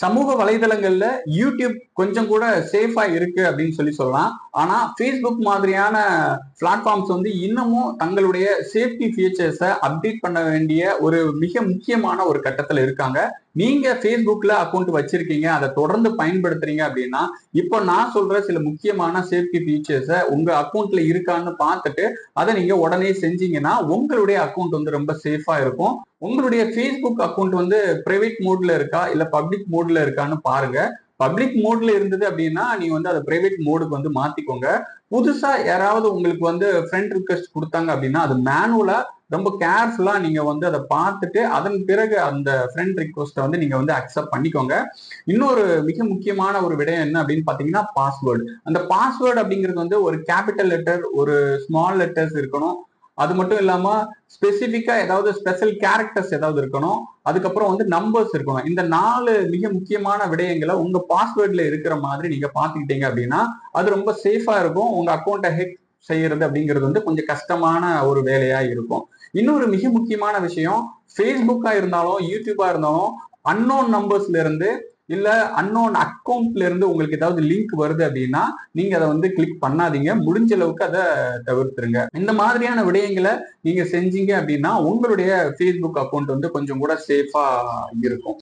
சமூக வலைதளங்கள்ல யூடியூப் கொஞ்சம் கூட சேஃபா இருக்கு அப்படின்னு சொல்லி சொல்லலாம். ஆனா ஃபேஸ்புக் மாதிரியான பிளாட்ஃபார்ம்ஸ் வந்து இன்னமும் தங்களுடைய சேஃப்டி ஃபீச்சர்ஸை அப்டேட் பண்ண வேண்டிய ஒரு மிக முக்கியமான ஒரு கட்டத்துல இருக்காங்க. நீங்க ஃபேஸ்புக்ல அக்கௌண்ட் வச்சிருக்கீங்க அதை தொடர்ந்து பயன்படுத்துறீங்க அப்படின்னா இப்போ நான் சொல்ற சில முக்கியமான சேஃப்டி ஃபீச்சர்ஸை உங்க அக்கௌண்ட்ல இருக்கான்னு பார்த்துட்டு அதை நீங்க உடனே செஞ்சீங்கன்னா உங்களுடைய அக்கௌண்ட் வந்து ரொம்ப சேஃபா இருக்கும். உங்களுடைய ஃபேஸ்புக் அக்கௌண்ட் வந்து பிரைவேட் மோட்ல இருக்கா இல்ல பப்ளிக் மோட்ல இருக்கான்னு பாருங்க. பப்ளிக் மோட்ல இருந்தது அப்படின்னா நீ வந்து அதை பிரைவேட் மோடுக்கு வந்து மாத்திக்கோங்க. புதுசா யாராவது உங்களுக்கு வந்து ஃப்ரெண்ட் ரிக்வெஸ்ட் கொடுத்தாங்க அப்படின்னா அது மேனுவலா ரொம்ப கேர்ஃபுல்லா நீங்க வந்து அதை பார்த்துட்டு அதன் பிறகு அந்த ஃப்ரெண்ட் ரிக்வஸ்ட்டை வந்து நீங்க வந்து அக்செப்ட் பண்ணிக்கோங்க. இன்னொரு மிக முக்கியமான ஒரு விடயம் என்ன அப்படின்னு பாத்தீங்கன்னா பாஸ்வேர்டு அந்த பாஸ்வேர்டு அப்படிங்கிறது வந்து ஒரு கேபிட்டல் லெட்டர் ஒரு ஸ்மால் லெட்டர்ஸ் இருக்கணும். அது மட்டும் இல்லாம ஸ்பெசிஃபிக்கா ஏதாவது ஸ்பெஷல் கேரக்டர்ஸ் ஏதாவது இருக்கணும். அதுக்கப்புறம் வந்து நம்பர்ஸ் இருக்கணும். இந்த நாலு மிக முக்கியமான விடயங்களை உங்க பாஸ்வேர்ட்ல இருக்கிற மாதிரி நீங்க பாத்துக்கிட்டீங்க அப்படின்னா அது ரொம்ப சேஃபா இருக்கும். உங்க அக்கௌண்ட்டை ஹெக் செய்யறது அப்படிங்கிறது வந்து கொஞ்சம் கஷ்டமான ஒரு வேலையா இருக்கும். இன்னொரு மிக முக்கியமான விஷயம் ஃபேஸ்புக்கா இருந்தாலும் யூடியூபா இருந்தாலும் அன்னோன் நம்பர்ஸ்ல இருந்து இல்ல அன்னோன் அக்கௌண்ட்ல இருந்து உங்களுக்கு ஏதாவது லிங்க் வருது அப்படின்னா நீங்க அதை வந்து கிளிக் பண்ணாதீங்க. முடிஞ்ச அளவுக்கு அதை தவிர்த்துருங்க. இந்த மாதிரியான விடயங்களை நீங்க செஞ்சீங்க அப்படின்னா உங்களுடைய ஃபேஸ்புக் அக்கௌண்ட் வந்து கொஞ்சம் கூட சேஃபா இருக்கும்.